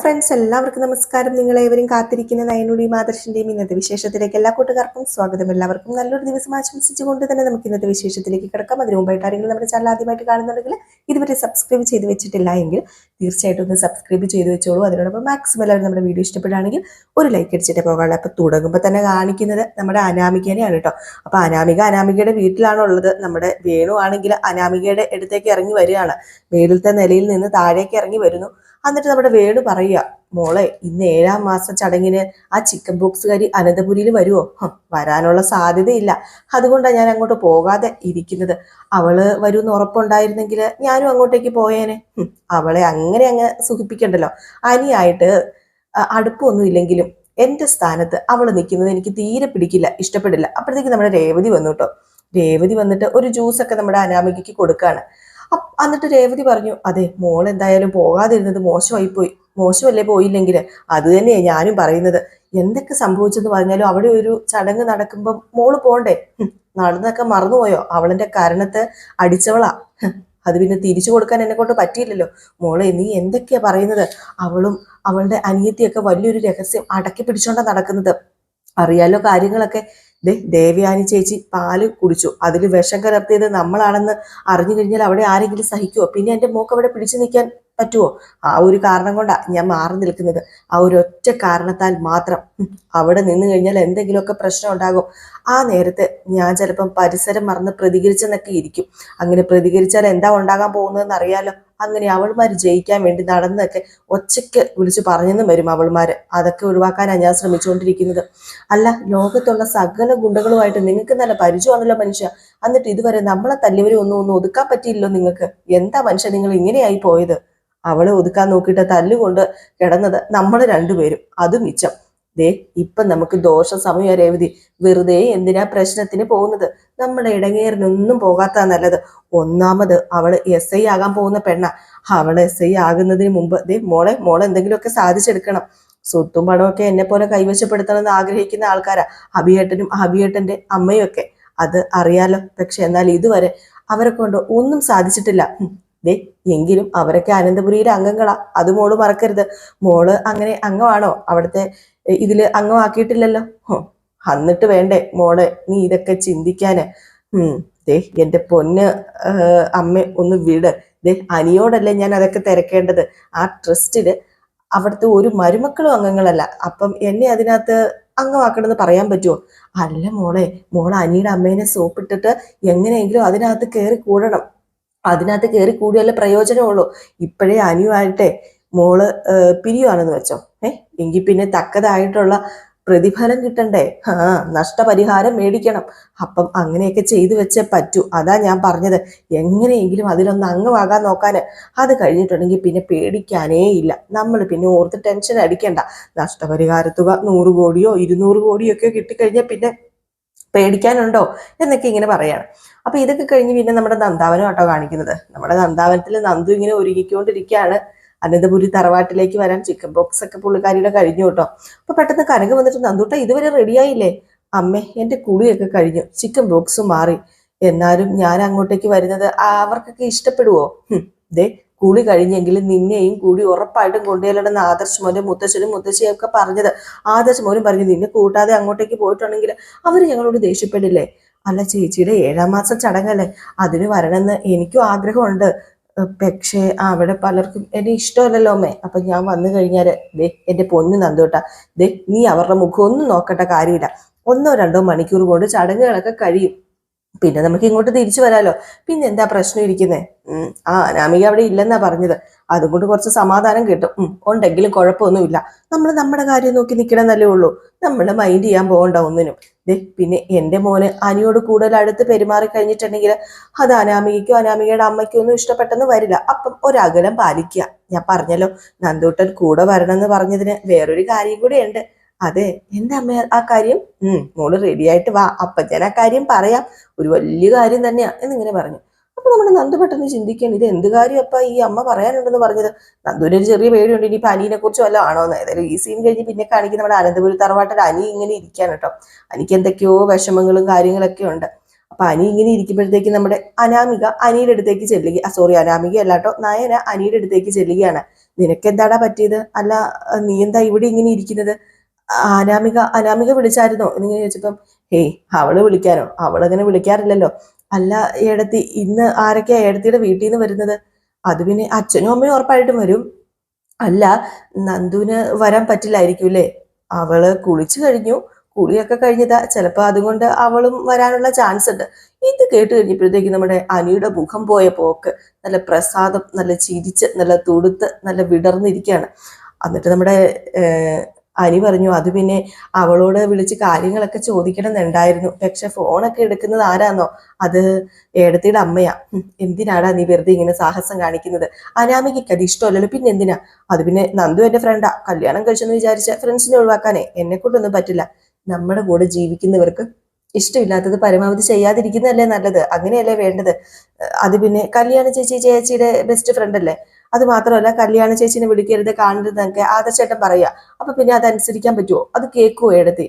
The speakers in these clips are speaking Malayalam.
ഫ്രണ്ട്സ് എല്ലാവർക്കും നമസ്കാരം. നിങ്ങളേവരും കാത്തിരിക്കുന്ന നയനുടി ആദർശിന്റെയും ഇന്നത്തെ വിശേഷത്തിലേക്ക് എല്ലാ കൂട്ടുകാർക്കും സ്വാഗതം. എല്ലാവർക്കും നല്ലൊരു ദിവസം ആശംസിച്ചുകൊണ്ട് തന്നെ നമുക്ക് ഇന്നത്തെ വിശേഷത്തിലേക്ക് കിടക്കാം. അതിന് മുമ്പായിട്ട് ആരെങ്കിലും നമ്മുടെ ചാനൽ ആദ്യമായിട്ട് കാണുന്നുണ്ടെങ്കിൽ ഇതുവരെ സബ്സ്ക്രൈബ് ചെയ്ത് വെച്ചിട്ടില്ല എങ്കിൽ തീർച്ചയായിട്ടും ഒന്ന് സബ്സ്ക്രൈബ് ചെയ്ത് വെച്ചോളൂ. അതിനോടൊപ്പം മാക്സിമം എല്ലാവരും നമ്മുടെ വീഡിയോ ഇഷ്ടപ്പെടുകയാണെങ്കിൽ ഒരു ലൈക്ക് അടിച്ചിട്ട് പോകാനുള്ള അപ്പോൾ തുടങ്ങുമ്പോൾ തന്നെ കാണിക്കുന്നത് നമ്മുടെ അനാമികനെയാണ് കേട്ടോ. അപ്പോൾ അനാമിക അനാമികയുടെ വീട്ടിലാണ് ഉള്ളത്. നമ്മുടെ വേണു ആണെങ്കിൽ അനാമികയുടെ അടുത്തേക്ക് ഇറങ്ങി വരികയാണ്. മേലിലത്തെ നിലയിൽ നിന്ന് താഴേക്ക് ഇറങ്ങി വരുന്നു. എന്നിട്ട് നമ്മുടെ വേട് പറയുക മോളെ ഇന്ന് ഏഴാം മാസം ചടങ്ങിന് ആ ചിക്കൻ ബോക്സുകാരി അനന്തപുരിയിൽ വരുമോ വരാനുള്ള സാധ്യതയില്ല. അതുകൊണ്ടാണ് ഞാൻ അങ്ങോട്ട് പോകാതെ ഇരിക്കുന്നത്. അവൾ വരുമെന്ന് ഉറപ്പുണ്ടായിരുന്നെങ്കിൽ ഞാനും അങ്ങോട്ടേക്ക് പോയേനെ. അവളെ അങ്ങനെ അങ്ങ് സുഖിപ്പിക്കണ്ടല്ലോ. അനിയായിട്ട് അടുപ്പൊന്നും ഇല്ലെങ്കിലും എന്റെ സ്ഥാനത്ത് അവൾ നിൽക്കുന്നത് എനിക്ക് തീരെ പിടിക്കില്ല ഇഷ്ടപ്പെടില്ല. അപ്പോഴത്തേക്ക് നമ്മുടെ രേവതി വന്നു കേട്ടോ. രേവതി വന്നിട്ട് ഒരു ജ്യൂസൊക്കെ നമ്മുടെ അനാമികയ്ക്ക് കൊടുക്കാണ്. അപ്പ് എന്നിട്ട് രേവതി പറഞ്ഞു അതെ മോൾ എന്തായാലും പോകാതിരുന്നത് മോശമായി പോയി മോശമല്ലേ പോയില്ലെങ്കിൽ? അത് തന്നെയാണ് ഞാനും പറയുന്നത്. എന്തൊക്കെ സംഭവിച്ചെന്ന് പറഞ്ഞാലും അവിടെ ഒരു ചടങ്ങ് നടക്കുമ്പോൾ മോൾ പോണ്ടേ? നടന്നൊക്കെ മറന്നുപോയോ? അവളിന്റെ കരണത്ത് അടിച്ചവളാ. അത് പിന്നെ തിരിച്ചു കൊടുക്കാൻ എന്നെ കൊണ്ട് പറ്റിയില്ലല്ലോ. മോളെ നീ എന്തൊക്കെയാ പറയുന്നത്? അവളും അവളുടെ അനിയത്തിയൊക്കെ വലിയൊരു രഹസ്യം അടക്കി പിടിച്ചോണ്ടാ നടക്കുന്നത്. അറിയാലോ കാര്യങ്ങളൊക്കെ. ദേ ദേവയാനി ചേച്ചി പാൽ കുടിച്ചു. അതിൽ വിഷം കലർത്തിയത് നമ്മളാണെന്ന് അറിഞ്ഞു കഴിഞ്ഞാൽ അവിടെ ആരെങ്കിലും സഹിക്കുമോ പിന്നെ എന്റെ മോക്ക് അവിടെ പിടിച്ചു നിൽക്കാൻ പറ്റുമോ ആ ഒരു കാരണം കൊണ്ടാണ് ഞാൻ മാറി നിൽക്കുന്നത്. ആ ഒരു ഒറ്റ കാരണത്താൽ മാത്രം. അവിടെ നിന്ന് കഴിഞ്ഞാൽ എന്തെങ്കിലുമൊക്കെ പ്രശ്നം ഉണ്ടാകും. ആ നേരത്തെ ഞാൻ ചിലപ്പം പരിസരം മറന്ന് പ്രതികരിച്ചെന്നൊക്കെ ഇരിക്കും. അങ്ങനെ പ്രതികരിച്ചാൽ എന്താ ഉണ്ടാകാൻ പോകുന്നതെന്ന് അറിയാലോ അങ്ങനെ അവൾമാർ ജയിക്കാൻ വേണ്ടി നടന്നൊക്കെ ഒച്ചയ്ക്ക് വിളിച്ചു പറഞ്ഞെന്നും വരും അവൾമാർ അതൊക്കെ ഒഴിവാക്കാനാണ് ഞാൻ ശ്രമിച്ചുകൊണ്ടിരിക്കുന്നത്. അല്ല ലോകത്തുള്ള സകല ഗുണ്ടകളുമായിട്ട് നിങ്ങൾക്ക് നല്ല പരിചയമാണല്ലോ മനുഷ്യ. എന്നിട്ട് ഇതുവരെ നമ്മളെ തല്ലിവരെ ഒന്നും ഒന്നും ഒതുക്കാൻ പറ്റിയില്ലല്ലോ നിങ്ങൾക്ക്. എന്താ മനുഷ്യ നിങ്ങൾ ഇങ്ങനെയായി പോയത്? അവളെ ഒതുക്കാൻ നോക്കിയിട്ട് തല്ലുകൊണ്ട് കിടന്നത് നമ്മൾ രണ്ടുപേരും. അത് മിച്ചം. ദേ ഇപ്പൊ നമുക്ക് ദോഷ സമയ രേവതി വെറുതെ എന്തിനാ പ്രശ്നത്തിന് പോകുന്നത്? നമ്മുടെ ഇടങ്ങേറിനൊന്നും പോകാത്ത നല്ലത്. ഒന്നാമത് അവൾ എസ് ഐ ആകാൻ പോകുന്ന പെണ്ണ. അവൾ എസ് ഐ ആകുന്നതിന് മുമ്പ് ദേ മോളെ മോളെ എന്തെങ്കിലുമൊക്കെ സാധിച്ചെടുക്കണം. സ്വത്തും പണമൊക്കെ എന്നെ പോലെ കൈവശപ്പെടുത്തണം എന്ന് ആഗ്രഹിക്കുന്ന ആൾക്കാരാ. അഭിയേട്ടനും അഭിയേട്ടന്റെ അമ്മയും ഒക്കെ അത് അറിയാലോ. പക്ഷെ എന്നാൽ ഇതുവരെ അവരെ കൊണ്ട് ഒന്നും സാധിച്ചിട്ടില്ല. ദേ എങ്കിലും അവരൊക്കെ അനന്തപുരിയിലെ അംഗങ്ങളാ. അത് മോൾ മറക്കരുത്. മോൾ അങ്ങനെ അംഗമാണോ? അവിടുത്തെ എ, ഇതിൽ അംഗമാക്കിയിട്ടില്ലല്ലോ ഹും, എന്നിട്ട് വേണ്ടേ മോളെ നീ ഇതൊക്കെ ചിന്തിക്കാന്. ഉം ദേ എന്റെ പൊന്ന് അമ്മ ഒന്ന് വിട്. ദേ അനിയോടല്ലേ ഞാൻ അതൊക്കെ തിരക്കേണ്ടത്. ആ ട്രസ്റ്റിൽ അവിടുത്തെ ഒരു മരുമക്കളും അംഗങ്ങളല്ല. അപ്പം എന്നെ അതിനകത്ത് അംഗമാക്കണമെന്ന് പറയാൻ പറ്റുമോ അല്ല മോളെ മോളെ അനിയുടെ അമ്മേനെ സോപ്പിട്ടിട്ട് എങ്ങനെയെങ്കിലും അതിനകത്ത് കയറി കൂടണം. അതിനകത്ത് കയറി കൂടിയാലേ പ്രയോജനമുള്ളൂ. ഇപ്പോഴേ അനിയുമായിട്ടെ മോൾ പിരിയുവാണെന്ന് വെച്ചോ. ഏ എങ്കിൽ പിന്നെ തക്കതായിട്ടുള്ള പ്രതിഫലം കിട്ടണ്ടേ? ആ നഷ്ടപരിഹാരം മേടിക്കണം. അപ്പം അങ്ങനെയൊക്കെ ചെയ്തു വെച്ചേ പറ്റൂ. അതാ ഞാൻ പറഞ്ഞത്. എങ്ങനെയെങ്കിലും അതിലൊന്ന് അംഗമാകാൻ നോക്കാൻ അത് കഴിഞ്ഞിട്ടുണ്ടെങ്കിൽ പിന്നെ പേടിക്കാനേ ഇല്ല. നമ്മൾ പിന്നെ ഓർത്ത് ടെൻഷൻ അടിക്കണ്ട. നഷ്ടപരിഹാര തുക നൂറ് കോടിയോ ഇരുന്നൂറ് കോടിയോ ഒക്കെ കിട്ടിക്കഴിഞ്ഞാൽ പിന്നെ പേടിക്കാനുണ്ടോ? എന്നൊക്കെ ഇങ്ങനെ പറയാണ്. അപ്പൊ ഇതൊക്കെ കഴിഞ്ഞ് പിന്നെ നമ്മുടെ നന്ദാവനം കേട്ടോ കാണിക്കുന്നത്. നമ്മുടെ നന്ദാവനത്തിൽ നന്ദു ഇങ്ങനെ ഒരുങ്ങിക്കൊണ്ടിരിക്കുകയാണ് അനന്തപുരി തറവാട്ടിലേക്ക് വരാൻ ചിക്കൻ ബോക്സ് ഒക്കെ പുള്ളിക്കാരിയുടെ കഴിഞ്ഞു കേട്ടോ. അപ്പൊ പെട്ടെന്ന് കനക വന്നിട്ട് നന്ദൂട്ട ഇതുവരെ റെഡിയായില്ലേ അമ്മേ എന്റെ കുളിയൊക്കെ കഴിഞ്ഞു ചിക്കൻ ബോക്സ് മാറി. എന്നാലും ഞാൻ അങ്ങോട്ടേക്ക് വരുന്നത് അവർക്കൊക്കെ ഇഷ്ടപ്പെടുവോ? ദേ കുളി കഴിഞ്ഞെങ്കിൽ നിന്നെയും കൂടി ഉറപ്പായിട്ടും കൊണ്ടുചെല്ലണമെന്ന് ആദർശ് മോനും മുത്തശ്ശനും മുത്തശ്ശിയും ഒക്കെ പറഞ്ഞത്. ആദർശ് പറഞ്ഞു നിന്നെ കൂട്ടാതെ അങ്ങോട്ടേക്ക് പോയിട്ടുണ്ടെങ്കിൽ അവർ ഞങ്ങളോട് ദേഷ്യപ്പെടില്ലേ? അല്ല ചേച്ചിയുടെ ഏഴാം മാസം ചടങ്ങല്ലേ അതിന് വരണമെന്ന് എനിക്കും ആഗ്രഹമുണ്ട്. പക്ഷേ അവിടെ പലർക്കും എന്നെ ഇഷ്ടമല്ലല്ലോ അമ്മേ. അപ്പൊ ഞാൻ വന്നു കഴിഞ്ഞാൽ ദേ എന്റെ പൊന്നു നന്ദോട്ട ദേ നീ അവരുടെ മുഖം ഒന്നും നോക്കേണ്ട കാര്യമില്ല. ഒന്നോ രണ്ടോ മണിക്കൂർ കൊണ്ട് ചടങ്ങുകളൊക്കെ കഴിയും. പിന്നെ നമുക്ക് ഇങ്ങോട്ട് തിരിച്ചു വരാലോ. പിന്നെ എന്താ പ്രശ്നം ഇരിക്കുന്നേ? ആ അനാമിക അവിടെ ഇല്ലെന്നാ പറഞ്ഞത്. അതുകൊണ്ട് കുറച്ച് സമാധാനം കിട്ടും. ഉം ഉണ്ടെങ്കിലും കുഴപ്പമൊന്നുമില്ല. നമ്മൾ നമ്മുടെ കാര്യം നോക്കി നിൽക്കണമെന്നല്ലേ ഉള്ളൂ. നമ്മൾ മൈൻഡ് ചെയ്യാൻ പോകണ്ട ഒന്നിനും. ദേ പിന്നെ എന്റെ മോന് അനിയോട് കൂടുതൽ അടുത്ത് പെരുമാറി കഴിഞ്ഞിട്ടുണ്ടെങ്കിൽ അത് അനാമികയ്ക്കോ അനാമികയുടെ അമ്മയ്ക്കോ ഒന്നും ഇഷ്ടപ്പെട്ടെന്ന് വരില്ല. അപ്പം ഒരകലം പാലിക്കുക. ഞാൻ പറഞ്ഞല്ലോ നന്ദൂട്ടൻ കൂടെ വരണമെന്ന് പറഞ്ഞതിന് വേറൊരു കാര്യം കൂടെ ഉണ്ട് അതെ എന്താ അമ്മ ആ കാര്യം ഉം മോൾ റെഡി ആയിട്ട് വാ. അപ്പൊ ഞാൻ ആ കാര്യം പറയാം. ഒരു വലിയ കാര്യം തന്നെയാ എന്നിങ്ങനെ പറഞ്ഞു. അപ്പൊ നമ്മുടെ നന്ദു പെട്ടെന്ന് ചിന്തിക്കുകയാണ് ഇത് എന്ത് കാര്യം അപ്പ ഈ അമ്മ പറയാനുണ്ടെന്ന് പറഞ്ഞത്? നന്ദുവിന് ഒരു ചെറിയ പേടിയുണ്ട് ഇനി അനീനെ കുറിച്ച് വല്ലതും ആണോ എന്ന്. ഏതായാലും ഈ സീൻ കഴിഞ്ഞ് പിന്നെ കാണിക്കുന്ന നമ്മുടെ അനന്തപുരി തറവാട്ടിൽ അനി ഇങ്ങനെ ഇരിക്കാണ് കേട്ടോ. അനിക്ക് എന്തൊക്കെയോ വിഷമങ്ങളും കാര്യങ്ങളൊക്കെ ഉണ്ട്. അപ്പൊ അനി ഇങ്ങനെ ഇരിക്കുമ്പോഴത്തേക്ക് നമ്മുടെ അനാമിക അനിയുടെ അടുത്തേക്ക് ചെല്ലുക സോറി അനാമിക അല്ലാട്ടോ നയന അനിയുടെ അടുത്തേക്ക് ചെല്ലുകയാണ്. നിനക്ക് എന്താടാ പറ്റിയത്? അല്ല നീ എന്താ ഇവിടെ ഇങ്ങനെ ഇരിക്കുന്നത്? അനാമിക അനാമിക വിളിച്ചായിരുന്നോ. എന്നിങ്ങനെ ചോദിച്ചപ്പം ഹേയ് അവൾ വിളിക്കാനോ? അവളങ്ങനെ വിളിക്കാറില്ലല്ലോ. അല്ല ഏടത്തി ഇന്ന് ആരൊക്കെയാ ഏടത്തിയുടെ വീട്ടിൽ നിന്ന് വരുന്നത്? അത് പിന്നെ അച്ഛനും അമ്മയും ഉറപ്പായിട്ടും വരും. അല്ല നന്ദുവിന് വരാൻ പറ്റില്ലായിരിക്കും അല്ലേ അവൾ കുളിച്ചു കഴിഞ്ഞു. കുളിയൊക്കെ കഴിഞ്ഞതാ. ചിലപ്പോ അതുകൊണ്ട് അവളും വരാനുള്ള ചാൻസ് ഉണ്ട് ഇത് കേട്ട് കഴിഞ്ഞപ്പോഴത്തേക്ക് നമ്മുടെ അനിയുടെ മുഖം പോയ പോക്ക് നല്ല പ്രസാദം നല്ല ചിരിച്ച് നല്ല തുടുത്ത് നല്ല വിടർന്നിരിക്കുകയാണ്. എന്നിട്ട് നമ്മുടെ അനി പറഞ്ഞു അത് പിന്നെ അവളോട് വിളിച്ച് കാര്യങ്ങളൊക്കെ ചോദിക്കണം എന്നുണ്ടായിരുന്നു പക്ഷെ ഫോണൊക്കെ എടുക്കുന്നത് ആരാന്നോ? അത് ഏടത്തിയുടെ അമ്മയാ. എന്തിനാടാ നീ വെറുതെ ഇങ്ങനെ സാഹസം കാണിക്കുന്നത്? അനാമികയ്ക്ക് അത് ഇഷ്ടമല്ലല്ലോ പിന്നെ എന്തിനാ അത് പിന്നെ നന്ദു എന്റെ ഫ്രണ്ടാ കല്യാണം കഴിച്ചെന്ന് വിചാരിച്ച ഫ്രണ്ട്സിനെ ഒഴിവാക്കാനേ. എന്നെ കൊണ്ടൊന്നും പറ്റില്ല. നമ്മുടെ കൂടെ ജീവിക്കുന്നവർക്ക് ഇഷ്ടമില്ലാത്തത് പരമാവധി ചെയ്യാതിരിക്കുന്നതല്ലേ നല്ലത്? അങ്ങനെയല്ലേ വേണ്ടത്? അത് പിന്നെ കല്യാണ ചേച്ചി ചേച്ചിയുടെ ബെസ്റ്റ് ഫ്രണ്ട് അല്ലേ? അത് മാത്രമല്ല കല്യാണ ചേച്ചിനെ വിളിക്കരുത് കാണരുതെന്നൊക്കെ ആദർശേട്ടൻ പറയാ അപ്പൊ പിന്നെ അത് അനുസരിക്കാൻ പറ്റുമോ അത് കേൾക്കുവോ എടുത്തി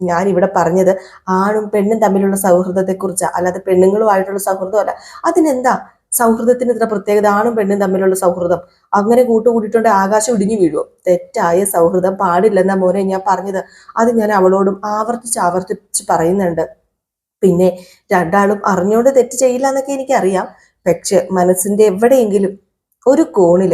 ഞാൻ ഇവിടെ പറഞ്ഞത് ആണും പെണ്ണും തമ്മിലുള്ള സൗഹൃദത്തെ കുറിച്ചാ അല്ലാതെ പെണ്ണുങ്ങളുമായിട്ടുള്ള സൗഹൃദമല്ല. അതിനെന്താ? സൗഹൃദത്തിന് ഇത്ര പ്രത്യേകത? ആണും പെണ്ണും തമ്മിലുള്ള സൗഹൃദം. അങ്ങനെ കൂട്ടുകൂടിയിട്ടുണ്ട് ആകാശം ഇടിഞ്ഞു വീഴുവോ? തെറ്റായ സൗഹൃദം പാടില്ലെന്ന മോനെ ഞാൻ പറഞ്ഞത്. അത് ഞാൻ അവളോടും ആവർത്തിച്ച് ആവർത്തിച്ച് പറയുന്നുണ്ട്. പിന്നെ രണ്ടാളും അറിഞ്ഞോണ്ട് തെറ്റ് ചെയ്യില്ല എന്നൊക്കെ എനിക്കറിയാം. പക്ഷെ മനസ്സിന്റെ എവിടെയെങ്കിലും ഒരു കോണിൽ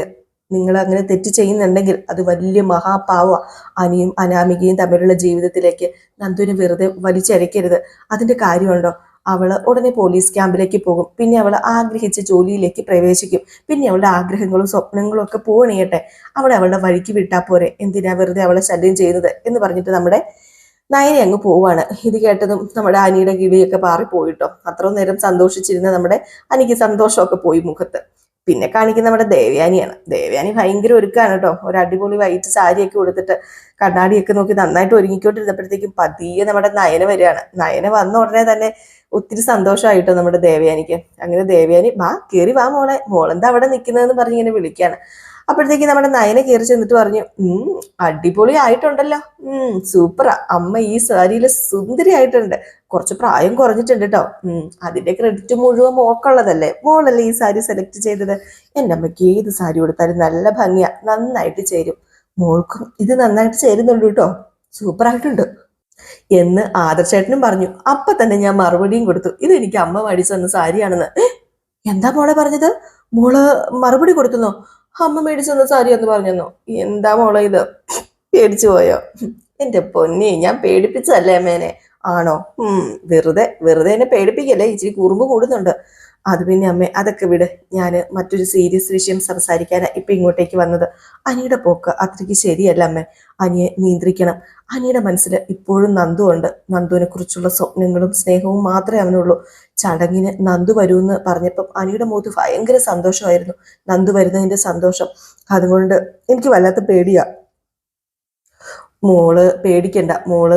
നിങ്ങൾ അങ്ങനെ തെറ്റ് ചെയ്യുന്നുണ്ടെങ്കിൽ അത് വലിയ മഹാപാവ അനിയും അനാമികയും തമ്മിലുള്ള ജീവിതത്തിലേക്ക് നന്ദുവിനെ വെറുതെ വലിച്ചരയ്ക്കരുത്. അതിന്റെ കാര്യമുണ്ടോ? അവൾ ഉടനെ പോലീസ് ക്യാമ്പിലേക്ക് പോകും. പിന്നെ അവൾ ആഗ്രഹിച്ച ജോലിയിലേക്ക് പ്രവേശിക്കും. പിന്നെ അവളുടെ ആഗ്രഹങ്ങളും സ്വപ്നങ്ങളും ഒക്കെ പോകണിയട്ടെ അവളെ അവളുടെ വഴിക്ക് വിട്ടാൽ പോരെ. എന്തിനാ വെറുതെ അവളെ ശല്യം ചെയ്യുന്നത്? എന്ന് പറഞ്ഞിട്ട് നമ്മുടെ നയനെ അങ്ങ് പോവാണ്. ഇത് കേട്ടതും നമ്മുടെ അനിയുടെ കിളിയൊക്കെ പാറിപ്പോയിട്ടോ? അത്രയും നേരം സന്തോഷിച്ചിരുന്ന നമ്മുടെ അനിക്ക് സന്തോഷമൊക്കെ പോയി മുഖത്ത്. പിന്നെ കാണിക്കുന്ന നമ്മുടെ ദേവ്യാനിയാണ്. ദേവ്യാനി ഭയങ്കര ഒരുക്കാണ് കേട്ടോ. ഒരു അടിപൊളി വൈറ്റ് സാരിയൊക്കെ കൊടുത്തിട്ട് കണ്ണാടിയൊക്കെ നോക്കി നന്നായിട്ട് ഒരുങ്ങിക്കൊണ്ടിരുന്നപ്പോഴത്തേക്കും പതിയെ നമ്മുടെ നയന വരികയാണ്. നയന വന്ന ഉടനെ തന്നെ ഒത്തിരി സന്തോഷമായിട്ടോ നമ്മുടെ ദേവയാനിക്ക്. അങ്ങനെ ദേവയാനി വാ കയറി വാ മോളെ. മോളെന്താ അവിടെ നിൽക്കുന്നതെന്ന് പറഞ്ഞ് ഇങ്ങനെ വിളിക്കാണ് അപ്പോഴത്തേക്ക് നമ്മുടെ നയനെ കയറി ചെന്നിട്ട് പറഞ്ഞു ഉം അടിപൊളി ആയിട്ടുണ്ടല്ലോ. ഉം സൂപ്പറാ അമ്മ ഈ സാരിയിൽ സുന്ദരി ആയിട്ടുണ്ട് കുറച്ച് പ്രായം കുറഞ്ഞിട്ടുണ്ട് കേട്ടോ ഉം അതിന്റെ ക്രെഡിറ്റ് മുഴുവൻ മോക്കുള്ളതല്ലേ? മോളല്ലേ ഈ സാരി സെലക്ട് ചെയ്തത്? എന്റെ അമ്മയ്ക്ക് ഏത് സാരി കൊടുത്താലും നല്ല ഭംഗിയാ. നന്നായിട്ട് ചേരും. മോൾക്കും ഇത് നന്നായിട്ട് ചേരുന്നുണ്ട് കേട്ടോ സൂപ്പർ ആയിട്ടുണ്ട്. എന്ന് ആദർശേട്ടനും പറഞ്ഞു. അപ്പൊ തന്നെ ഞാൻ മറുപടിയും കൊടുത്തു. ഇത് എനിക്ക് അമ്മ മേടിച്ചു വന്ന സാരിയാണെന്ന്. എന്താ മോളെ പറഞ്ഞത്? മോൾ മറുപടി കൊടുത്തുന്നോ? അമ്മ മേടിച്ചു തന്ന സാരി എന്ന് പറഞ്ഞെന്നോ? എന്താ മോളെ ഇത്? പേടിച്ചു പോയോ? എന്റെ പൊന്നേ ഞാൻ പേടിപ്പിച്ചതല്ലേ അമ്മേനെ? ആണോ? ഉം വെറുതെ വെറുതെ എന്നെ പേടിപ്പിക്കല്ലേ? ഇച്ചിരി കുറുമ്പ് കൂടുന്നുണ്ട്. അത് പിന്നെ അമ്മേ അതൊക്കെ വിട്. ഞാൻ മറ്റൊരു സീരിയസ് വിഷയം സംസാരിക്കാനാണ് ഇപ്പം ഇങ്ങോട്ടേക്ക് വന്നത്. അനിയുടെ പോക്ക് അത്രയ്ക്ക് ശരിയല്ല അമ്മേ. അനിയെ നിയന്ത്രിക്കണം. അനിയുടെ മനസ്സിൽ ഇപ്പോഴും നന്ദു ഉണ്ട്. നന്ദുവിനെ കുറിച്ചുള്ള സ്വപ്നങ്ങളും സ്നേഹവും മാത്രമേ അവനുള്ളൂ. ചടങ്ങിന് നന്ദു വരുമെന്ന് പറഞ്ഞപ്പം അനിയുടെ മുഖത്ത് ഭയങ്കര സന്തോഷമായിരുന്നു. നന്ദു വരുന്നതിന്റെ സന്തോഷം. അതുകൊണ്ട് എനിക്ക് വല്ലാത്ത പേടിയാ. മോൾ പേടിക്കണ്ട. മോൾ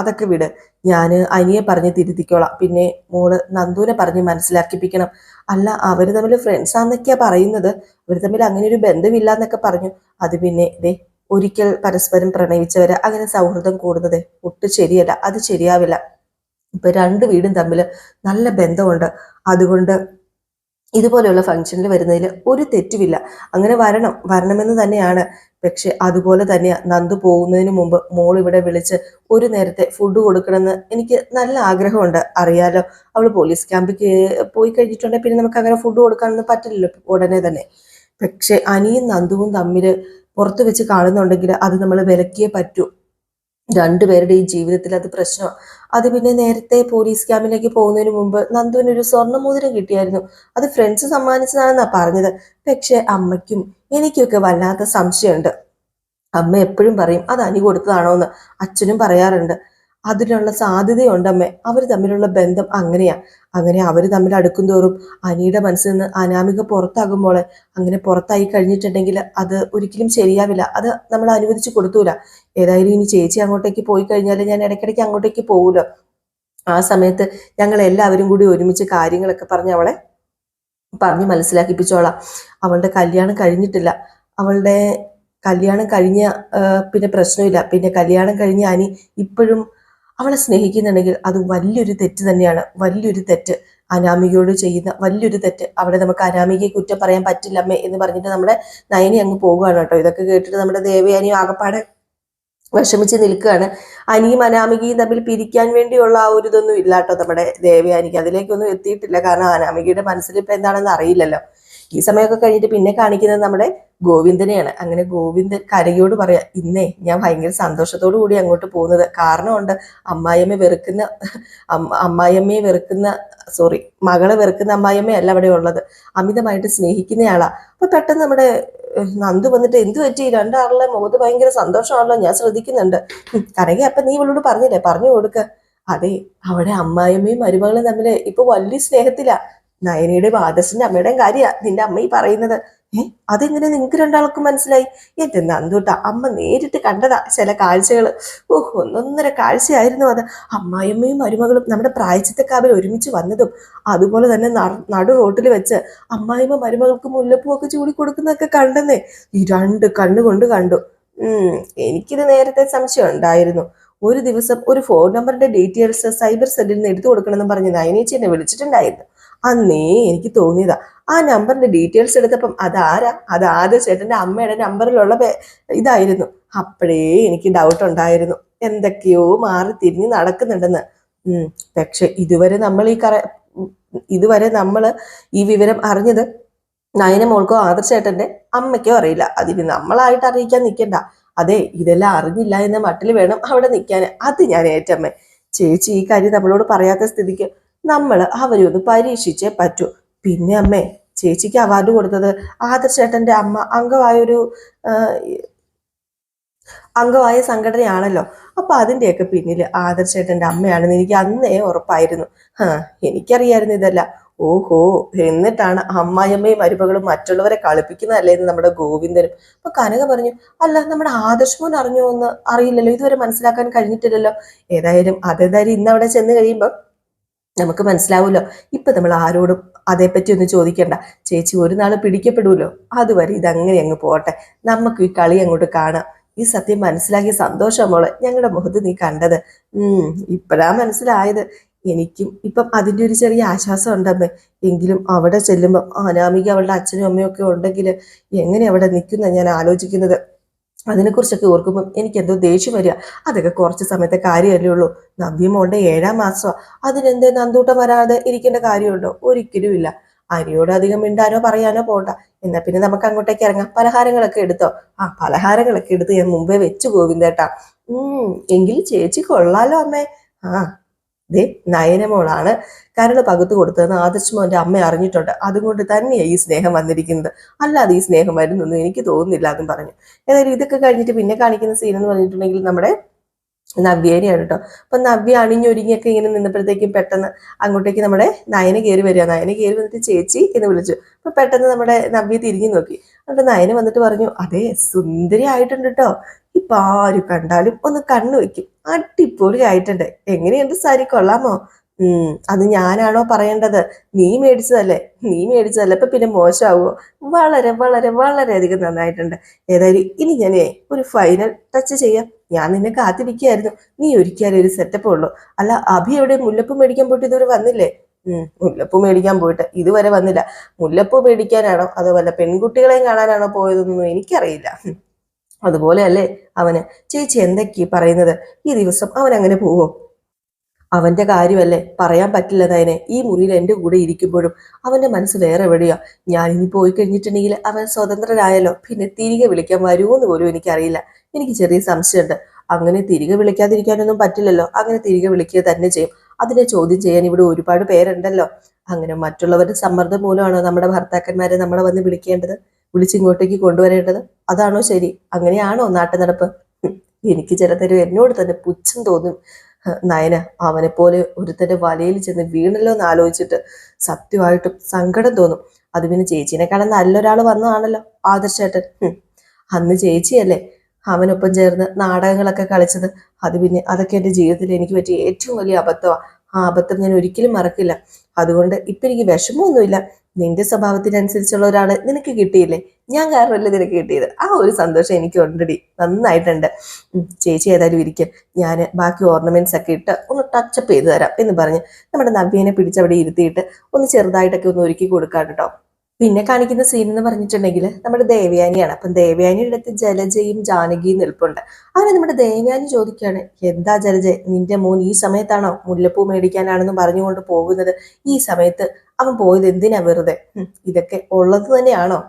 അതൊക്കെ വിട്. ഞാൻ അനിയെ പറഞ്ഞ് തിരുത്തിക്കോളാം. പിന്നെ മോൾ നന്ദുവിനെ പറഞ്ഞ് മനസ്സിലാക്കിപ്പിക്കണം. അല്ല അവർ തമ്മിൽ ഫ്രണ്ട്സ് ആണെന്നൊക്കെയാ പറയുന്നത്. അവർ തമ്മിൽ അങ്ങനെ ഒരു ബന്ധമില്ല എന്നൊക്കെ പറഞ്ഞു. അത് പിന്നെ ദേ ഒരിക്കൽ പരസ്പരം പ്രണയിച്ചവര് അങ്ങനെ സൗഹൃദം കൂടുന്നത് ഒട്ടും ശരിയല്ല. അത് ശരിയാവില്ല. ഇപ്പൊ രണ്ട് വീടും തമ്മിൽ നല്ല ബന്ധമുണ്ട്. അതുകൊണ്ട് ഇതുപോലെയുള്ള ഫംഗ്ഷനിൽ വരുന്നതിൽ ഒരു തെറ്റുമില്ല. അങ്ങനെ വരണം. വരണമെന്ന് തന്നെയാണ്. പക്ഷെ അതുപോലെ തന്നെ നന്ദു പോകുന്നതിന് മുമ്പ് മോൾ ഇവിടെ വിളിച്ച് ഒരു നേരത്തെ ഫുഡ് കൊടുക്കണമെന്ന് എനിക്ക് നല്ല ആഗ്രഹമുണ്ട്. അറിയാലോ അവൾ പോലീസ് ക്യാമ്പിൽ പോയി കഴിഞ്ഞിട്ടുണ്ടെങ്കിൽ പിന്നെ നമുക്ക് അങ്ങനെ ഫുഡ് കൊടുക്കാനൊന്നും പറ്റില്ലല്ലോ ഉടനെ തന്നെ. പക്ഷെ അനിയും നന്ദുവും തമ്മിൽ പുറത്ത് വെച്ച് കാണുന്നുണ്ടെങ്കിൽ അത് നമ്മൾ വിലക്കിയേ പറ്റൂ. രണ്ടുപേരുടെയും ജീവിതത്തിൽ അത് പ്രശ്നമാണ് അത് പിന്നെ നേരത്തെ പോലീസ് ക്യാമ്പിലേക്ക് പോകുന്നതിന് മുമ്പ് നന്ദുവിനൊരു സ്വർണമോതിരം കിട്ടിയായിരുന്നു. അത് ഫ്രണ്ട്സ് സമ്മാനിച്ചതാണെന്നാണ് പറഞ്ഞത്. പക്ഷെ അമ്മയ്ക്കും എനിക്കൊക്കെ വല്ലാത്ത സംശയമുണ്ട്. അമ്മ എപ്പോഴും പറയും അത് അനി കൊടുത്തതാണോ എന്ന് അച്ഛനും പറയാറുണ്ട് അതിനുള്ള സാധ്യതയുണ്ട് അമ്മ. അവർ തമ്മിലുള്ള ബന്ധം അങ്ങനെയാ. അങ്ങനെ അവർ തമ്മിൽ അടുക്കും തോറും അനിയുടെ മനസ്സിൽ നിന്ന് അനാമിക പുറത്താകുമ്പോൾ അങ്ങനെ പുറത്തായി കഴിഞ്ഞിട്ടുണ്ടെങ്കിൽ അത് ഒരിക്കലും ശരിയാവില്ല. അത് നമ്മൾ അനുവദിച്ചു കൊടുത്തൂല. ഏതായാലും ഇനി ചേച്ചി അങ്ങോട്ടേക്ക് പോയി കഴിഞ്ഞാൽ ഞാൻ ഇടയ്ക്കിടയ്ക്ക് അങ്ങോട്ടേക്ക് പോകുമല്ലോ ആ സമയത്ത് ഞങ്ങൾ എല്ലാവരും കൂടി ഒരുമിച്ച് കാര്യങ്ങളൊക്കെ പറഞ്ഞ് അവളെ പറഞ്ഞ് മനസ്സിലാക്കിപ്പിച്ചോളാം. അവളുടെ കല്യാണം കഴിഞ്ഞിട്ടില്ല. അവളുടെ കല്യാണം കഴിഞ്ഞ പിന്നെ പ്രശ്നമില്ല. പിന്നെ കല്യാണം കഴിഞ്ഞ അനി ഇപ്പോഴും അവളെ സ്നേഹിക്കുന്നുണ്ടെങ്കിൽ അത് വലിയൊരു തെറ്റ് തന്നെയാണ്. വലിയൊരു തെറ്റ്. അനാമികയോട് ചെയ്യുന്ന വലിയൊരു തെറ്റ്. അവിടെ നമുക്ക് അനാമികയെ കുറ്റം പറയാൻ പറ്റില്ലമ്മേ എന്ന് പറഞ്ഞിട്ട് നമ്മുടെ നയനി അങ്ങ് പോവുകയാണ് കേട്ടോ. ഇതൊക്കെ കേട്ടിട്ട് നമ്മുടെ ദേവയാനിയും ആകപ്പാടെ വിഷമിച്ച് നിൽക്കുകയാണ്. അനിയും അനാമികയും തമ്മിൽ പിരിക്കാൻ വേണ്ടിയുള്ള ആ ഒരു ഇതൊന്നും ഇല്ല കേട്ടോ നമ്മുടെ ദേവയാനിക്ക്. അതിലേക്കൊന്നും എത്തിയിട്ടില്ല. കാരണം അനാമികയുടെ മനസ്സിൽ ഇപ്പൊ എന്താണെന്ന് അറിയില്ലല്ലോ. ഈ സമയമൊക്കെ കഴിഞ്ഞിട്ട് പിന്നെ കാണിക്കുന്നത് നമ്മുടെ ഗോവിന്ദനെയാണ്. അങ്ങനെ ഗോവിന്ദൻ കരയോട് പറയാ ഇന്നേ ഞാൻ ഭയങ്കര സന്തോഷത്തോടു കൂടി അങ്ങോട്ട് പോകുന്നത്. കാരണമുണ്ട് അമ്മായിയമ്മ വെറുക്കുന്ന അമ്മ- അമ്മായിയമ്മയെ വെറുക്കുന്ന സോറി മകളെ വെറുക്കുന്ന അമ്മായിയമ്മയല്ല അവിടെ ഉള്ളത്. അമിതമായിട്ട് സ്നേഹിക്കുന്നയാളാ. അപ്പൊ പെട്ടെന്ന് നമ്മുടെ നന്ദു വന്നിട്ട് എന്ത് പറ്റി? രണ്ടാളുടെ മുഖത്ത് ഭയങ്കര സന്തോഷമാണല്ലോ ഞാൻ ശ്രദ്ധിക്കുന്നുണ്ട്. കരകെ അപ്പൊ നീ ഇവളോട് പറഞ്ഞില്ലേ? പറഞ്ഞു കൊടുക്ക. അതെ അവിടെ അമ്മായിയമ്മയും മരുമകളും തമ്മിൽ ഇപ്പൊ വലിയ സ്നേഹത്തിലാ. നയനയുടെയും ആദർശിന്റെ അമ്മയുടെയും കാര്യാ നിന്റെ അമ്മ ഈ പറയുന്നത്. ഏ അതെങ്ങനെ നിങ്ങൾക്ക് രണ്ടാൾക്കും മനസ്സിലായി? എന്റെ നന്ദൂട്ട അമ്മ നേരിട്ട് കണ്ടതാ ചില കാഴ്ചകൾ ഓഹ് ഒന്നൊന്നര കാഴ്ചയായിരുന്നു അത്. അമ്മായിയമ്മയും മരുമകളും നമ്മുടെ പ്രായച്ചിത്തക്കാവിൽ ഒരുമിച്ച് വന്നതും അതുപോലെ തന്നെ നട- റോട്ടിൽ വെച്ച് അമ്മായിമ്മ മരുമകൾക്ക് മുല്ലപ്പൂ ഒക്കെ ചൂടി കൊടുക്കുന്നൊക്കെ കണ്ടെന്നേ. ഈ രണ്ട് കണ്ണുകൊണ്ട് കണ്ടു. ഉം എനിക്കിത് നേരത്തെ സംശയം ഉണ്ടായിരുന്നു. ഒരു ദിവസം ഒരു ഫോൺ നമ്പറിന്റെ ഡീറ്റെയിൽസ് സൈബർ സെല്ലിൽ നിന്ന് എടുത്തു കൊടുക്കണമെന്ന് പറഞ്ഞ് നയനേച്ചി എന്നെ വിളിച്ചിട്ടുണ്ടായിരുന്നു. അന്നേ എനിക്ക് തോന്നിയതാ. ആ നമ്പറിന്റെ ഡീറ്റെയിൽസ് എടുത്തപ്പം അതാരാ? അത് ആദ്യ ചേട്ടന്റെ അമ്മയുടെ നമ്പറിലുള്ള ഇതായിരുന്നു. അപ്പോഴേ എനിക്ക് ഡൗട്ട് ഉണ്ടായിരുന്നു. എന്തൊക്കെയോ മാറി തിരിഞ്ഞ് നടക്കുന്നുണ്ടെന്ന്. ഉം. പക്ഷെ ഇതുവരെ നമ്മൾ ഈ കറ ഇതുവരെ നമ്മൾ ഈ വിവരം അറിഞ്ഞത് നയന മോൾക്കോ ആദർശേട്ടന്റെ അമ്മയ്ക്കോ അറിയില്ല. അതിന് നമ്മളായിട്ട് അറിയിക്കാൻ നിൽക്കണ്ട. അതെ ഇതെല്ലാം അറിഞ്ഞില്ല എന്ന മട്ടിൽ വേണം അവിടെ നിൽക്കാൻ. അത് ഞാൻ ഏറ്റമ്മേ. ചേച്ചി ഈ കാര്യം നമ്മളോട് പറയാത്ത സ്ഥിതിക്ക് നമ്മൾ അവരെ ഒന്ന് പരീക്ഷിച്ചേ പറ്റൂ. പിന്നെ അമ്മേ ചേച്ചിക്ക് അവാർഡ് കൊടുത്തത് ആദർശേട്ടന്റെ അമ്മ അംഗമായൊരു ആ, അംഗമായ സംഘടനയാണല്ലോ. അപ്പൊ അതിന്റെയൊക്കെ പിന്നിൽ ആദർശേട്ടന്റെ അമ്മയാണെന്ന് എനിക്ക് അന്നേ ഉറപ്പായിരുന്നു. ഹാ എനിക്കറിയായിരുന്നു ഇതല്ല. ഓഹോ എന്നിട്ടാണ് അമ്മായിയമ്മയും മരുമകളും മറ്റുള്ളവരെ കളിപ്പിക്കുന്നതല്ലേ എന്ന് നമ്മുടെ ഗോവിന്ദനും. അപ്പൊ കനക പറഞ്ഞു അല്ല നമ്മുടെ ആദർശമോൻ അറിഞ്ഞോ എന്ന് അറിയില്ലല്ലോ. ഇതുവരെ മനസ്സിലാക്കാൻ കഴിഞ്ഞിട്ടില്ലല്ലോ. ഏതായാലും അതേതായാലും ഇന്ന് അവിടെ ചെന്ന് കഴിയുമ്പോൾ നമുക്ക് മനസ്സിലാവുമല്ലോ. ഇപ്പം നമ്മൾ ആരോടും അതേപ്പറ്റി ഒന്നും ചോദിക്കണ്ട. ചേച്ചി ഒരു നാൾ പിടിക്കപ്പെടുമല്ലോ അതുവരെ ഇതങ്ങനെ അങ്ങ് പോട്ടെ നമുക്ക് ഈ കളി അങ്ങോട്ട് കാണാം. ഈ സത്യം മനസ്സിലാക്കിയ സന്തോഷം ഞങ്ങളുടെ മുഖത്ത് നീ കണ്ടത്. ഉം ഇപ്പഴാ മനസ്സിലായത്. എനിക്കും ഇപ്പം അതിന്റെ ഒരു ചെറിയ ആശ്വാസം ഉണ്ടമ്മേ എങ്കിലും അവിടെ ചെല്ലുമ്പോൾ അനാമിക അവളുടെ അച്ഛനും അമ്മയും ഒക്കെ ഉണ്ടെങ്കിൽ എങ്ങനെ അവിടെ നിൽക്കുന്ന ഞാൻ ആലോചിക്കുന്നത്? അതിനെക്കുറിച്ചൊക്കെ ഓർക്കുമ്പം എനിക്ക് എന്തോ ദേഷ്യം വരിക. അതൊക്കെ കുറച്ച് സമയത്തെ കാര്യമല്ലേ ഉള്ളൂ. നവ്യമോളുടെ ഏഴാം മാസമാ. അതിനെന്തേ നന്തൂട്ടം വരാതെ ഇരിക്കേണ്ട കാര്യമുണ്ടോ? ഒരിക്കലും ഇല്ല. അരിയോട് അധികം മിണ്ടാനോ പറയാനോ പോണ്ട. എന്നാ പിന്നെ നമുക്ക് അങ്ങോട്ടേക്ക് ഇറങ്ങാം. പലഹാരങ്ങളൊക്കെ എടുത്തോ? ആ പലഹാരങ്ങളൊക്കെ എടുത്ത് ഞാൻ മുമ്പേ വെച്ചു ഗോവിന്ദേട്ടാ. ഉം എങ്കിൽ ചേച്ചി കൊള്ളാലോ അമ്മേ. ആ ദേ നയനമോളാണ് കരൾ പകുത്തു കൊടുത്തതെന്ന് ആദർശമോന്റെ അമ്മ അറിഞ്ഞിട്ടുണ്ട്. അതുകൊണ്ട് തന്നെയാണ് ഈ സ്നേഹം വന്നിരിക്കുന്നത്. അല്ലാതെ ഈ സ്നേഹം വരുന്നൊന്നും എനിക്ക് തോന്നുന്നില്ല എന്നും പറഞ്ഞു. ഏതായാലും ഇതൊക്കെ കഴിഞ്ഞിട്ട് പിന്നെ കാണിക്കുന്ന സീൻ എന്ന് പറഞ്ഞിട്ടുണ്ടെങ്കിൽ നമ്മുടെ നവ്യേനെയാണ് കേട്ടോ അപ്പൊ നവ്യ അണിഞ്ഞൊരുങ്ങിയൊക്കെ ഇങ്ങനെ നിന്നപ്പോഴത്തേക്കും പെട്ടെന്ന് അങ്ങോട്ടേക്ക് നമ്മുടെ നയന കയറി വരിക. നയന കയറി വന്നിട്ട് ചേച്ചി എന്ന് വിളിച്ചു. അപ്പൊ പെട്ടെന്ന് നമ്മുടെ നവ്യ തിരിഞ്ഞു നോക്കി. അവിടെ നയന വന്നിട്ട് പറഞ്ഞു അതെ സുന്ദരി ആയിട്ടുണ്ട് കേട്ടോ ഇപ്പൊ ആര് കണ്ടാലും ഒന്ന് കണ്ണു വെക്കും അടിപൊളി ആയിട്ടുണ്ട് എങ്ങനെയുണ്ട് സാരി? കൊള്ളാമോ? ഉം അത് ഞാനാണോ പറയേണ്ടത്? നീ മേടിച്ചതല്ലേ? നീ മേടിച്ചതല്ലേ? ഇപ്പൊ പിന്നെ മോശമാവോ വളരെ വളരെ വളരെയധികം നന്നായിട്ടുണ്ട്. ഏതായാലും ഇനി ഞാനേ ഒരു ഫൈനൽ ടച്ച് ചെയ്യാം. ഞാൻ നിന്നെ കാത്തിരിക്കുകയായിരുന്നു. നീ ഒരിക്കലും ഒരു സെറ്റപ്പ് ഉള്ളൂ. അല്ല അഭി എവിടെ? മുല്ലപ്പ് മേടിക്കാൻ പോയിട്ട് ഇതുവരെ വന്നില്ലേ? മുല്ലപ്പൂ മേടിക്കാൻ പോയിട്ട് ഇതുവരെ വന്നില്ല. മുല്ലപ്പൂ മേടിക്കാനാണോ അതോ വല്ല പെൺകുട്ടികളെയും കാണാനാണോ പോയതെന്നൊന്നും എനിക്കറിയില്ല. അതുപോലെ അതുപോലെയല്ലേ അവന്? ചേച്ചി എന്തൊക്കെയാ പറയുന്നത്? ഈ ദിവസം അവൻ അങ്ങനെ പോവോ? അവന്റെ കാര്യമല്ലേ? പറയാൻ പറ്റില്ല നയനെ ഈ മുറിയിൽ എന്റെ കൂടെ ഇരിക്കുമ്പോഴും അവന്റെ മനസ്സ് വേറെ എവിടെയാ? ഞാൻ ഇനി പോയി കഴിഞ്ഞിട്ടുണ്ടെങ്കിൽ അവൻ സ്വതന്ത്രനായാലോ പിന്നെ തിരികെ വിളിക്കാൻ വരുമോ എന്ന് പോലും എനിക്കറിയില്ല. എനിക്ക് ചെറിയ സംശയമുണ്ട്. അങ്ങനെ തിരികെ വിളിക്കാതിരിക്കാനൊന്നും പറ്റില്ലല്ലോ. അങ്ങനെ തിരികെ വിളിക്കുക തന്നെ ചെയ്യും. അതിനെ ചോദ്യം ചെയ്യാൻ ഇവിടെ ഒരുപാട് പേരുണ്ടല്ലോ. അങ്ങനെ മറ്റുള്ളവരുടെ സമ്മർദ്ദം മൂലമാണോ നമ്മുടെ ഭർത്താക്കന്മാരെ നമ്മളെ വന്ന് വിളിക്കേണ്ടത്? വിളിച്ചിങ്ങോട്ടേക്ക് കൊണ്ടുവരേണ്ടത്? അതാണോ ശരി? അങ്ങനെയാണോ നാട്ടു നടപ്പ് ഹും, എനിക്ക് ചിലതരം എന്നോട് തന്നെ പുച്ഛം തോന്നും. നയന അവനെ പോലെ ഒരുത്തന്റെ വലയിൽ ചെന്ന് വീണല്ലോ എന്ന് ആലോചിച്ചിട്ട് സത്യമായിട്ടും സങ്കടം തോന്നും. അത് പിന്നെ ചേച്ചീനെക്കാളും നല്ലൊരാൾ വന്നതാണല്ലോ ആദർശേട്ടൻ. അന്ന് ചേച്ചിയല്ലേ അവനൊപ്പം ചേർന്ന് നാടകങ്ങളൊക്കെ കളിച്ചത്. അത് പിന്നെ അതൊക്കെ എന്റെ ജീവിതത്തിൽ എനിക്ക് പറ്റിയ ഏറ്റവും വലിയ അബദ്ധമാണ് ആ അബദ്ധം ഞാൻ ഒരിക്കലും മറക്കില്ല. അതുകൊണ്ട് ഇപ്പം എനിക്ക് വിഷമമൊന്നുമില്ല. നിന്റെ സ്വഭാവത്തിനനുസരിച്ചുള്ള ഒരാൾ നിനക്ക് കിട്ടിയില്ലേ? ഞാൻ കാരണമല്ലേ നിനക്ക് കിട്ടിയത്? ആ ഒരു സന്തോഷം എനിക്ക് ഓൾറെഡി നന്നായിട്ടുണ്ട്. ചേച്ചി ഏതായാലും ഇരിക്കും. ഞാൻ ബാക്കി ഓർണമെന്റ്സ് ഒക്കെ ഇട്ട് ഒന്ന് ടച്ചപ്പ് ചെയ്ത് തരാം എന്ന് പറഞ്ഞ് നമ്മുടെ നവ്യനെ പിടിച്ചവിടെ ഇരുത്തിയിട്ട് ഒന്ന് ചെറുതായിട്ടൊക്കെ ഒന്ന് ഒരുക്കി കൊടുക്കാം കേട്ടോ പിന്നെ കാണിക്കുന്ന സീൻ എന്ന് പറഞ്ഞിട്ടുണ്ടെങ്കിൽ നമ്മുടെ ദേവയാനിയാണ്. അപ്പം ദേവയാനിയുടെ അടുത്ത് ജലജയും ജാനകിയും നിൽപ്പുണ്ട്. അങ്ങനെ നമ്മുടെ ദേവയാനി ചോദിക്കുകയാണ് എന്താ ജലജ നിന്റെ മോൻ ഈ സമയത്താണോ മുല്ലപ്പൂ മേടിക്കാനാണെന്ന് പറഞ്ഞുകൊണ്ട് പോകുന്നത്? ഈ സമയത്ത് അവൻ പോയത് എന്തിനാ വെറുതെ? ഇതൊക്കെ ഉള്ളത് തന്നെയാണോ?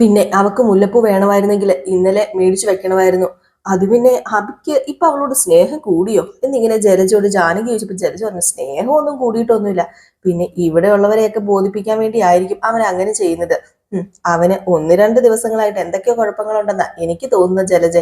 പിന്നെ അവക്ക് മുല്ലപ്പൂ വേണമായിരുന്നെങ്കിൽ ഇന്നലെ മേടിച്ചു വെക്കണമായിരുന്നു. അത് പിന്നെ അബിക്ക് ഇപ്പൊ അവളോട് സ്നേഹം കൂടിയോ? എന്നിങ്ങനെ ജലജോട് ജാനകി ചോദിച്ചപ്പോ ജലജ പറഞ്ഞു സ്നേഹമൊന്നും കൂടിയിട്ടൊന്നുമില്ല. പിന്നെ ഇവിടെ ഉള്ളവരെയൊക്കെ ബോധിപ്പിക്കാൻ വേണ്ടി ആയിരിക്കും അവൻ അങ്ങനെ ചെയ്യുന്നത്. അവന് ഒന്ന് രണ്ട് ദിവസങ്ങളായിട്ട് എന്തൊക്കെയോ കുഴപ്പങ്ങളുണ്ടെന്നാ എനിക്ക് തോന്നുന്ന ജലജ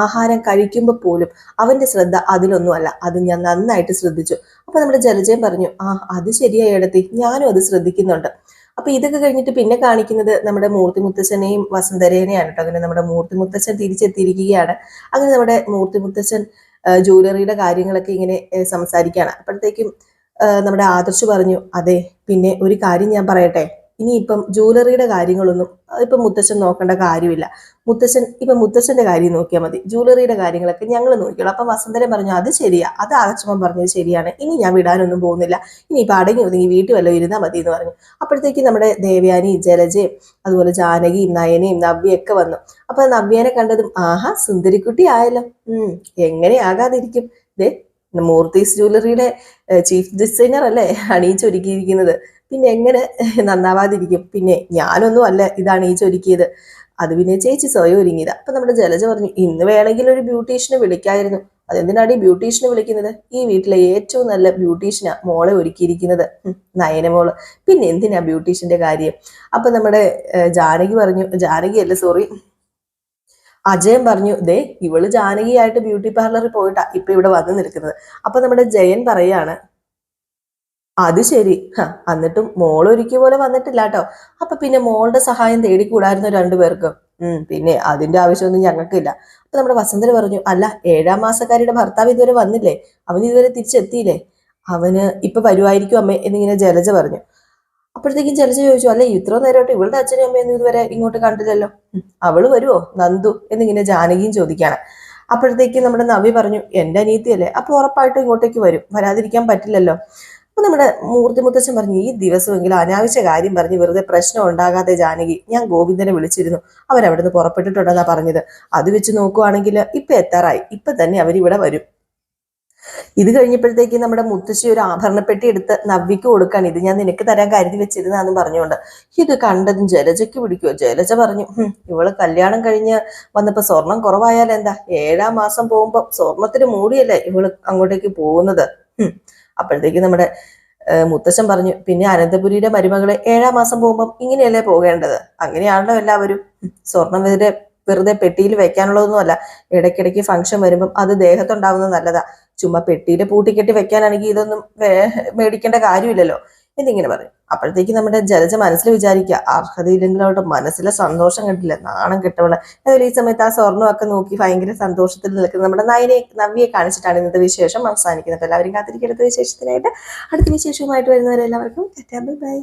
ആഹാരം കഴിക്കുമ്പോൾ പോലും അവന്റെ ശ്രദ്ധ അതിലൊന്നുമല്ല. അത് ഞാൻ നന്നായിട്ട് ശ്രദ്ധിച്ചു. അപ്പൊ നമ്മുടെ ജലജയും പറഞ്ഞു ആ അത് ശരിയായി എടുത്തി. ഞാനും അത് ശ്രദ്ധിക്കുന്നുണ്ട്. അപ്പൊ ഇതൊക്കെ കഴിഞ്ഞിട്ട് പിന്നെ കാണിക്കുന്നത് നമ്മുടെ മൂർത്തി മുത്തച്ഛനെയും വസന്തരേനെയാണ് കേട്ടോ. അങ്ങനെ നമ്മുടെ മൂർത്തി മുത്തച്ഛൻ തിരിച്ചെത്തിയിരിക്കുകയാണ്. അങ്ങനെ നമ്മുടെ മൂർത്തി മുത്തച്ഛൻ ജ്വല്ലറിയുടെ കാര്യങ്ങളൊക്കെ ഇങ്ങനെ സംസാരിക്കുകയാണ്. അപ്പോഴത്തേക്കും നമ്മുടെ ആദർശ് പറഞ്ഞു അതെ പിന്നെ ഒരു കാര്യം ഞാൻ പറയട്ടെ. ഇനിയിപ്പം ജ്വല്ലറിയുടെ കാര്യങ്ങളൊന്നും ഇപ്പം മുത്തശ്ശൻ നോക്കേണ്ട കാര്യമില്ല. മുത്തശ്ശൻ ഇപ്പം മുത്തശ്ശന്റെ കാര്യം നോക്കിയാൽ മതി. ജ്വല്ലറിയുടെ കാര്യങ്ങളൊക്കെ ഞങ്ങൾ നോക്കിയോളൂ അപ്പം വസന്തരം പറഞ്ഞു അത് ശരിയാ. അത് ആദർശമൻ പറഞ്ഞത് ശരിയാണ്. ഇനി ഞാൻ വിടാനൊന്നും പോകുന്നില്ല. ഇനിയിപ്പോൾ അടങ്ങി ഒതുങ്ങി വീട്ടിൽ വല്ലതും ഇരുന്നാൽ മതി എന്ന് പറഞ്ഞു. അപ്പോഴത്തേക്ക് നമ്മുടെ ദേവയാനി ജലജയും അതുപോലെ ജാനകിയും നയനയും നവ്യൊക്കെ വന്നു. അപ്പം നവ്യനെ കണ്ടതും ആഹാ സുന്ദരിക്കുട്ടി ആയല്ലോ. എങ്ങനെ ആകാതിരിക്കും? ദേ മൂർത്തീസ് ജ്വല്ലറിയുടെ ചീഫ് ഡിസൈനർ അല്ലേ? അണിയിച്ചൊരുക്കിയിരിക്കുന്നത്. പിന്നെ എങ്ങനെ നന്നാവാതിരിക്കും? പിന്നെ ഞാനൊന്നും അല്ല ഇത് അണിയിച്ചൊരുക്കിയത് അത് പിന്നെ ചേച്ചി സ്വയം ഒരുങ്ങിയത്. അപ്പൊ നമ്മുടെ ജലജ പറഞ്ഞു ഇന്ന് വേണമെങ്കിൽ ഒരു ബ്യൂട്ടീഷ്യനെ വിളിക്കായിരുന്നു. അതെന്തിനാണ് ഈ ബ്യൂട്ടീഷ്യനെ വിളിക്കുന്നത്? ഈ വീട്ടിലെ ഏറ്റവും നല്ല ബ്യൂട്ടീഷ്യനാ മോളെ ഒരുക്കിയിരിക്കുന്നത്. നയനമോൾ പിന്നെ എന്തിനാ ബ്യൂട്ടീഷ്യന്റെ കാര്യം? അപ്പൊ നമ്മുടെ ജാനകി പറഞ്ഞു ജാനകി അല്ല സോറി അജയൻ പറഞ്ഞു ദേ ഇവൾ ജാനകിയായിട്ട് ബ്യൂട്ടി പാർലറിൽ പോയിട്ടാ ഇപ്പൊ ഇവിടെ വന്ന് നിൽക്കുന്നത്. അപ്പൊ നമ്മുടെ ജയൻ പറയാണ് അത് ശരി. എന്നിട്ടും മോൾ ഒരിക്കൽ പോലെ വന്നിട്ടില്ല കേട്ടോ അപ്പൊ പിന്നെ മോളുടെ സഹായം തേടിക്കൂടായിരുന്നു രണ്ടുപേർക്കും ഉം പിന്നെ അതിന്റെ ആവശ്യമൊന്നും ഞങ്ങൾക്കില്ല. അപ്പൊ നമ്മുടെ വസന്തര് പറഞ്ഞു അല്ല ഏഴാം മാസക്കാരിയുടെ ഭർത്താവ് ഇതുവരെ വന്നില്ലേ? അവൻ ഇതുവരെ തിരിച്ചെത്തിയില്ലേ? അവന് ഇപ്പൊ വരുമായിരിക്കും അമ്മേ എന്നിങ്ങനെ ജലജ പറഞ്ഞു. അപ്പോഴത്തേക്കും ജലജ ചോദിച്ചു അല്ലെ ഇത്ര നേരമായിട്ട് ഇവളുടെ അച്ഛനും അമ്മയൊന്നും ഇതുവരെ ഇങ്ങോട്ട് കണ്ടില്ലല്ലോ? അവൾ വരുവോ? നന്ദു എന്നിങ്ങനെ ജാനകിയും ചോദിക്കാണ് അപ്പോഴത്തേക്ക് നമ്മുടെ നവി പറഞ്ഞു എന്റെ അനിയത്തിയല്ലേ അപ്പോൾ ഉറപ്പായിട്ടും ഇങ്ങോട്ടേക്ക് വരും വരാതിരിക്കാൻ പറ്റില്ലല്ലോ. അപ്പൊ നമ്മുടെ മൂർത്തി മുത്തച്ഛൻ പറഞ്ഞു ഈ ദിവസമെങ്കിലും അനാവശ്യ കാര്യം പറഞ്ഞ് വെറുതെ പ്രശ്നം ഉണ്ടാകാതെ ജാനകി ഞാൻ ഗോവിന്ദനെ വിളിച്ചിരുന്നു. അവരവിടുന്ന് പുറപ്പെട്ടിട്ടുണ്ടെന്നാ പറഞ്ഞത്. അത് വെച്ച് നോക്കുവാണെങ്കിൽ ഇപ്പൊ എത്താറായി ഇപ്പൊ തന്നെ അവരിവിടെ വരും. ഇത് കഴിഞ്ഞപ്പോഴത്തേക്ക് നമ്മുടെ മുത്തശ്ശി ഒരു ആഭരണപ്പെട്ടി എടുത്ത് നവ്വിക്ക് കൊടുക്കാണ് ഇത് ഞാൻ നിനക്ക് തരാൻ കരുതി വെച്ചിരുന്നാന്ന് പറഞ്ഞുകൊണ്ട്. ഇത് കണ്ടതും ജലജയ്ക്ക് പിടിക്കുമോ ജലജ പറഞ്ഞു "ഹും, ഇവൾ കല്യാണം കഴിഞ്ഞ് വന്നപ്പോ സ്വർണം കുറവായാൽ എന്താ? ഏഴാം മാസം പോകുമ്പോ സ്വർണത്തിന് മൂടിയല്ലേ ഇവൾ അങ്ങോട്ടേക്ക് പോകുന്നത്. അപ്പോഴത്തേക്ക് നമ്മുടെ മുത്തശ്ശൻ പറഞ്ഞു പിന്നെ അനന്തപുരിയുടെ മരുമകളെ ഏഴാം മാസം പോകുമ്പം ഇങ്ങനെയല്ലേ പോകേണ്ടത്? അങ്ങനെയാണല്ലോ എല്ലാവരും. സ്വർണം വെറുതെ വെറുതെ പെട്ടിയിൽ വെക്കാനുള്ളതൊന്നും അല്ല ഇടയ്ക്കിടയ്ക്ക് ഫംഗ്ഷൻ വരുമ്പം അത് ദേഹത്തുണ്ടാവുന്നത് നല്ലതാ. ചുമ്മാ പെട്ടിയിൽ പൂട്ടിക്കെട്ടി വെക്കാനാണെങ്കിൽ ഇതൊന്നും മേടിക്കേണ്ട കാര്യമില്ലല്ലോ. എന്നിങ്ങനെ പറയും. അപ്പോഴത്തേക്ക് നമ്മുടെ ജലജ മനസ്സിൽ വിചാരിക്കുക അർഹതയില്ലെങ്കിലും അവളുടെ മനസ്സിലെ സന്തോഷം കണ്ടില്ല നാണം കെട്ടവളെ. അതുപോലെ ഈ സമയത്ത് ആ സ്വർണമൊക്കെ നോക്കി ഭയങ്കര സന്തോഷത്തിൽ നിൽക്കുന്ന നമ്മുടെ നയനെ നവ്യെ കാണിച്ചിട്ടാണ് ഇന്നത്തെ വിശേഷം അവസാനിക്കുന്നത്. എല്ലാവരും കാത്തിരിക്കുന്ന വിശേഷത്തിനായിട്ട്. അടുത്ത വിശേഷവുമായിട്ട് വരുന്നവരെല്ലാവർക്കും ബൈ.